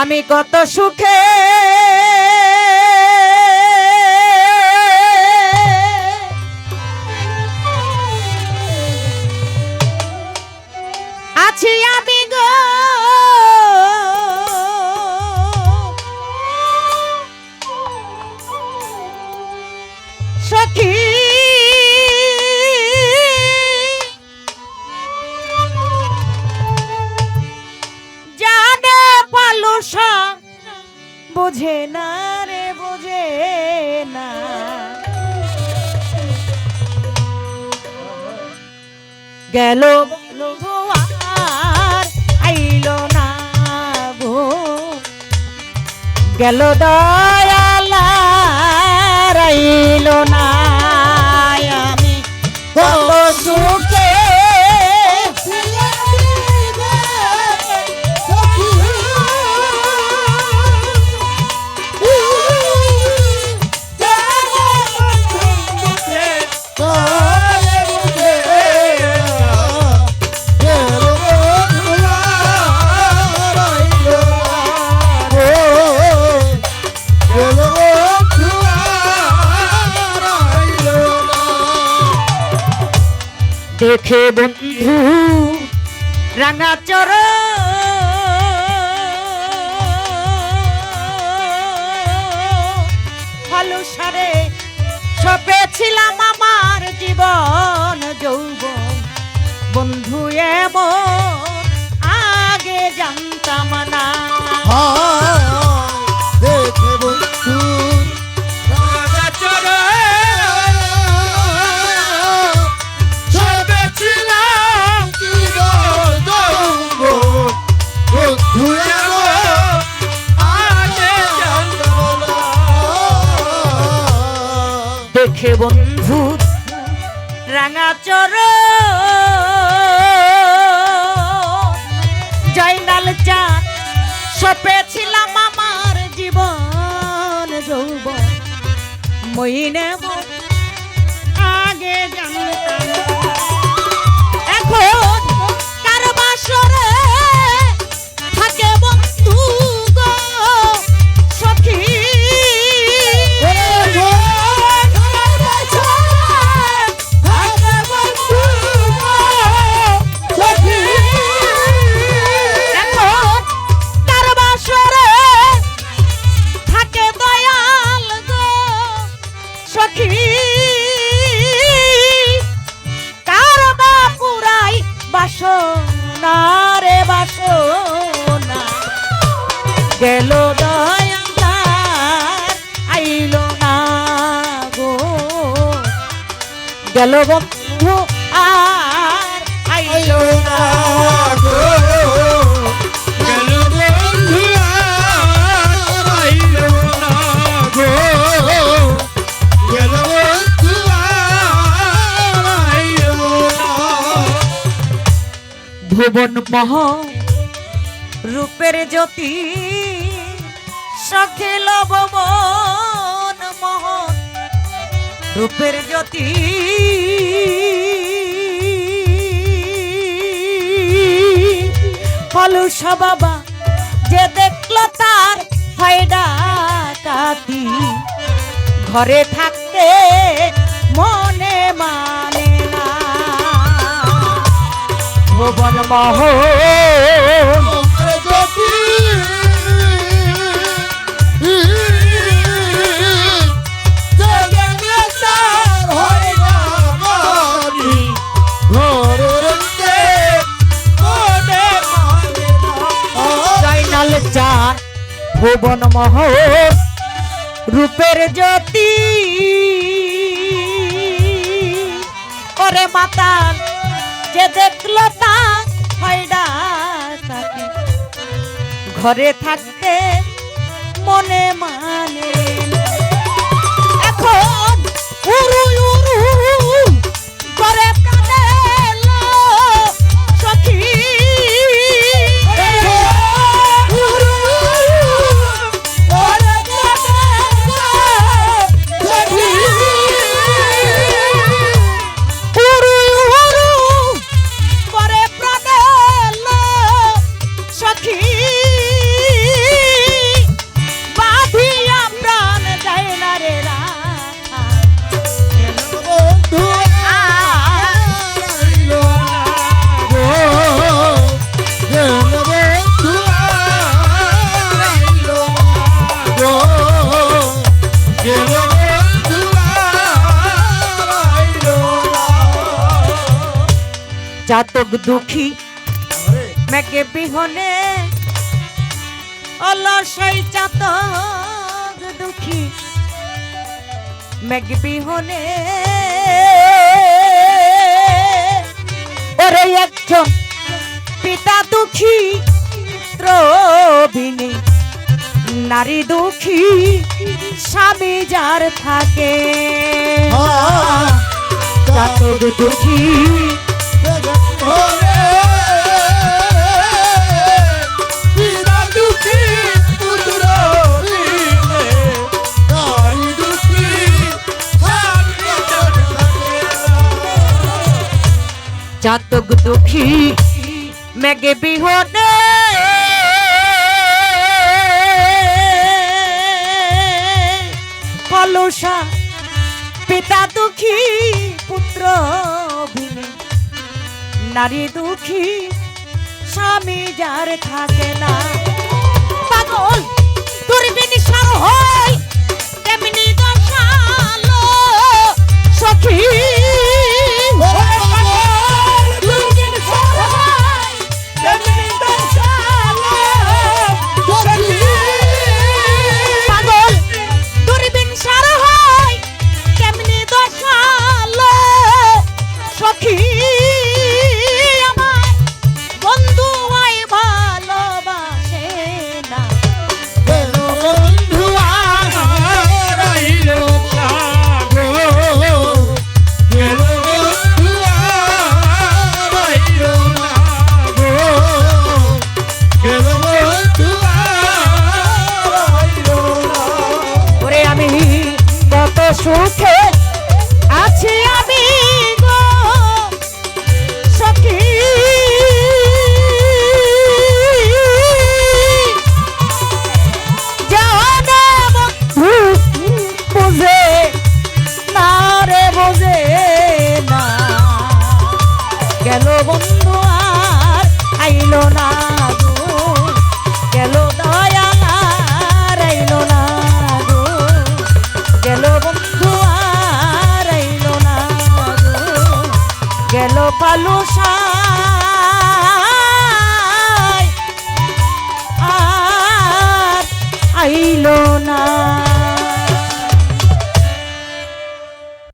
আমি কত সুখে। আছি বোঝে না রে বোঝে না। গেল আর আইলো না গো। গেল দয়ালার আইলো না দেখে বন্ধু রাঙা চর দেখে বন্ধু, রাঙা চর। জয়নাল চাঁদ সপেছিলাম আমার জীবন যৌবন। মইনে আগে জানতাম। এখন কার বাসরে গেল আইলো না গো। গেল বন্ধু আর আইলো না ভুবন মহ রূপের জ্যোতি সখিল ভুবন মহ রূপের জ্যোতি। পলুষা বাবা যে দেখল তার হয় ডাকাতি। ঘরে থাকতে মনে মানে না। ভুবন মহ ভুবন মহ রূপের জ্যোতি। করে মাতাল যে দেখল সাথী ঘরে থাকতে মনে মানে চাতক দুঃখী। মেঘে বিহনে অলসই চাতক দুঃখী। মেঘ বিহনে ওরে একজন পিতা দুঃখী ত্রবিনী নারী দুঃখী স্বামী যার থাকে। চাতক দুঃখী। চাতক দুঃখী, মেঘে বিহনে। কলসা পিতা দুঃখী, পুত্র নারী দুঃখী, স্বামী যার থাকে না। পাগল দুর্বিনী সার হয়। গেল বন্ধু আর আইলো না গেল দয়াল আর আইলো না গেল বন্ধু আর আইলো না আর না